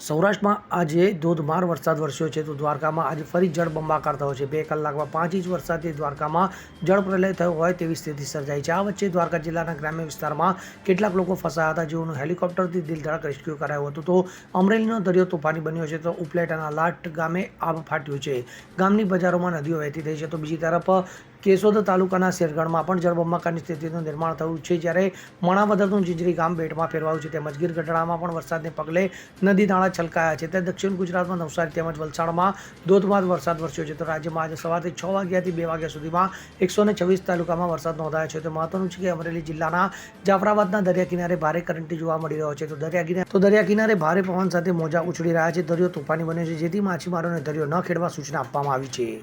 સૌરાષ્ટ્રમાં આજે ધોધમાર વરસાદ વરસ્યો છે. તો દ્વારકામાં આજે ફરી જળબંબાકાર થયો છે. બે કલાકમાં પાંચ ઇંચ વરસાદથી દ્વારકામાં જળ પ્રલય થયો હોય તેવી સ્થિતિ સર્જાઈ છે. આ વચ્ચે દ્વારકા જિલ્લાના ગ્રામ્ય વિસ્તારમાં કેટલાક લોકો ફસાયા હતા. જેઓનું હેલિકોપ્ટરથી દિલધડક રેસ્ક્યુ કરાયું હતું. તો અમરેલીનો દરિયો તોફાની બન્યો છે. તો ઉપલેટાના લાટ ગામે આબ ફાટ્યું છે. ગામની બજારોમાં નદીઓ વહેતી થઈ છે. તો બીજી તરફ કેશોદ તાલુકાના શેરગઢમાં પણ જળબંબાકારની સ્થિતિનું નિર્માણ થયું છે જ્યારે મણાવદરનું જીંજરી ગામ બેટમાં ફેરવાયું છે. તેમજ ગીર ગઢડામાં પણ વરસાદને પગલે નદી નાળા છલકાયા છે. ત્યારે દક્ષિણ ગુજરાતમાં નવસારી તેમજ વલસાડમાં ધોધમાર વરસાદ વરસ્યો છે. તો રાજ્યમાં આજે સવારથી છ વાગ્યાથી બે વાગ્યા સુધીમાં એકસો છવ્વીસ તાલુકામાં વરસાદ નોંધાયો છે. તો મહત્વનું છે કે અમરેલી જિલ્લાના જાફરાબાદના દરિયા કિનારે ભારે કરંટી જોવા મળી રહ્યો છે. તો દરિયા કિનારે તો દરિયા કિનારે ભારે પવન સાથે મોજા ઉછળી રહ્યા છે. દરિયો તોફાની બન્યો છે, જેથી માછીમારોને દરિયો ન ખેડવા સૂચના આપવામાં આવી છે.